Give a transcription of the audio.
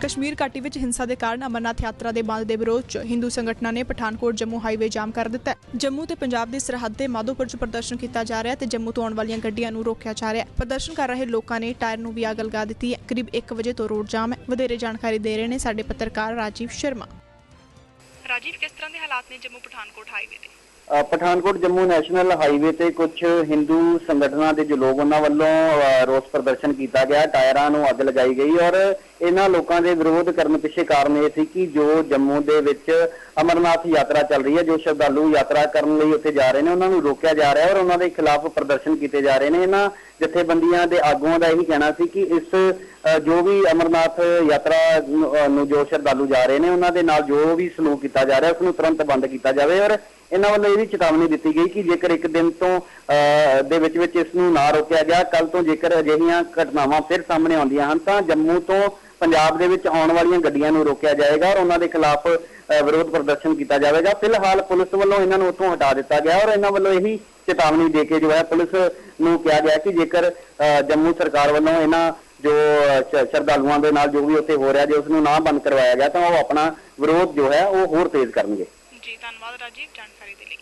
ਕਸ਼ਮੀਰ ਘਾਟੀ ਵਿੱਚ ਹਿੰਸਾ ਦੇ ਕਾਰਨ ਅਮਰਨਾਥ ਯਾਤਰਾ ਦੇ ਬੰਦ ਦੇ ਵਿਰੋਧ 'ਚ ਹਿੰਦੂ ਸੰਗਠਨਾਂ ਨੇ ਪਠਾਨਕੋਟ ਜੰਮੂ ਹਾਈਵੇ ਜਾਮ ਕਰ ਦਿੱਤਾ ਹੈ। ਜੰਮੂ ਤੇ ਪੰਜਾਬ ਦੀ ਸਰਹੱਦ ਤੇ ਮਾਧੋਪੁਰ 'ਚ ਪ੍ਰਦਰਸ਼ਨ ਕੀਤਾ ਜਾ ਰਿਹਾ ਹੈ ਤੇ ਜੰਮੂ ਤੋਂ ਆਉਣ ਵਾਲੀਆਂ ਗੱਡੀਆਂ ਨੂੰ ਰੋਕਿਆ ਜਾ ਰਿਹਾ ਹੈ। ਪ੍ਰਦਰਸ਼ਨ ਕਰ ਰਹੇ ਲੋਕਾਂ ਨੇ ਟਾਇਰ ਨੂੰ ਵੀ ਅੱਗ ਲਗਾ ਦਿੱਤੀ ਹੈ। ਕਰੀਬ 1 ਵਜੇ ਤੋਂ ਰੋਡ ਜਾਮ ਹੈ। ਵਧੇਰੇ ਜਾਣਕਾਰੀ ਦੇ ਰਹੇ ਨੇ ਸਾਡੇ ਪੱਤਰਕਾਰ ਰਾਜੀਵ ਸ਼ਰਮਾ। ਰਾਜੀਵ, ਕਿਸ ਤਰ੍ਹਾਂ ਦੇ ਹਾਲਾਤ ਨੇ ਜੰਮੂ ਪਠਾਨਕੋਟ ਹਾਈਵੇ ਤੇ? ਪਠਾਨਕੋਟ ਜੰਮੂ ਨੈਸ਼ਨਲ ਹਾਈਵੇ ਤੇ ਕੁਝ ਹਿੰਦੂ ਸੰਗਠਨਾਂ ਦੇ ਜੋ ਲੋਕ ਉਹਨਾਂ ਵੱਲੋਂ ਰੋਸ ਪ੍ਰਦਰਸ਼ਨ ਕੀਤਾ ਗਿਆ। ਟਾਇਰਾਂ ਨੂੰ ਅੱਗ ਲਗਾਈ ਗਈ ਔਰ ਇਹਨਾਂ ਲੋਕਾਂ ਦੇ ਵਿਰੋਧ ਕਰਨ ਪਿੱਛੇ ਕਾਰਨ ਇਹ ਸੀ ਕਿ ਜੋ ਜੰਮੂ ਦੇ ਵਿੱਚ ਅਮਰਨਾਥ ਯਾਤਰਾ ਚੱਲ ਰਹੀ ਹੈ, ਜੋ ਸ਼ਰਧਾਲੂ ਯਾਤਰਾ ਕਰਨ ਲਈ ਉੱਥੇ ਜਾ ਰਹੇ ਨੇ, ਉਹਨਾਂ ਨੂੰ ਰੋਕਿਆ ਜਾ ਰਿਹਾ ਔਰ ਉਹਨਾਂ ਦੇ ਖਿਲਾਫ ਪ੍ਰਦਰਸ਼ਨ ਕੀਤੇ ਜਾ ਰਹੇ ਨੇ। ਇਹਨਾਂ ਜਥੇਬੰਦੀਆਂ ਦੇ ਆਗੂਆਂ ਦਾ ਇਹੀ ਕਹਿਣਾ ਸੀ ਕਿ ਇਸ ਜੋ ਵੀ ਅਮਰਨਾਥ ਯਾਤਰਾ ਨੂੰ ਨੂੰ ਜੋ ਸ਼ਰਧਾਲੂ ਜਾ ਰਹੇ ਨੇ, ਉਹਨਾਂ ਦੇ ਨਾਲ ਜੋ ਵੀ ਸਲੂਕ ਕੀਤਾ ਜਾ ਰਿਹਾ, ਉਸ ਨੂੰ ਤੁਰੰਤ ਬੰਦ ਕੀਤਾ ਜਾਵੇ ਔਰ ਇਹਨਾਂ ਵੱਲੋਂ ਇਹ ਵੀ ਚੇਤਾਵਨੀ ਦਿੱਤੀ ਗਈ ਕਿ ਜੇਕਰ ਇੱਕ ਦਿਨ ਤੋਂ ਅ, ਦੇ ਵਿੱਚ ਵਿੱਚ ਇਸ ਨੂੰ ਨਾ ਰੋਕਿਆ ਗਿਆ ਕੱਲ ਤੋਂ ਜੇਕਰ ਅਜਿਹੀਆਂ ਘਟਨਾਵਾਂ ਫਿਰ ਸਾਹਮਣੇ ਆਉਂਦੀਆਂ ਹਨ ਤਾਂ ਜੰਮੂ ਤੋਂ ਪੰਜਾਬ ਦੇ ਵਿੱਚ ਆਉਣ ਵਾਲੀਆਂ ਗੱਡੀਆਂ ਨੂੰ ਰੋਕਿਆ ਜਾਏਗਾ ਔਰ ਉਹਨਾਂ ਦੇ ਖਿਲਾਫ ਵਿਰੋਧ ਪ੍ਰਦਰਸ਼ਨ ਕੀਤਾ ਜਾਵੇਗਾ। ਫਿਲਹਾਲ ਪੁਲਿਸ ਵੱਲੋਂ ਇਹਨਾਂ ਨੂੰ ਉੱਥੋਂ ਹਟਾ ਦਿੱਤਾ ਗਿਆ ਔਰ ਇਹਨਾਂ ਵੱਲੋਂ ਇਹੀ ਚੇਤਾਵਨੀ ਦੇ ਕੇ ਜੋ ਹੈ ਪੁਲਿਸ ਨੂੰ ਕਿਹਾ ਗਿਆ ਕਿ ਜੇਕਰ ਅ, ਜੰਮੂ ਸਰਕਾਰ ਵੱਲੋਂ ਇਹਨਾਂ ਜੋ ਸ਼ਰਧਾਲੂਆਂ ਦੇ ਨਾਲ ਜੋ ਵੀ ਉੱਥੇ ਹੋ ਰਿਹਾ ਜੇ ਉਸ ਨੂੰ ਨਾ ਬੰਦ ਕਰਵਾਇਆ ਗਿਆ ਤਾਂ ਉਹ ਆਪਣਾ ਵਿਰੋਧ ਜੋ ਹੈ ਉਹ ਹੋਰ ਤੇਜ਼ ਕਰਨਗੇ। ਜੀ ਧੰਨਵਾਦ ਰਾਜੀਵ ਜਾਣਕਾਰੀ ਦੇ ਲਈ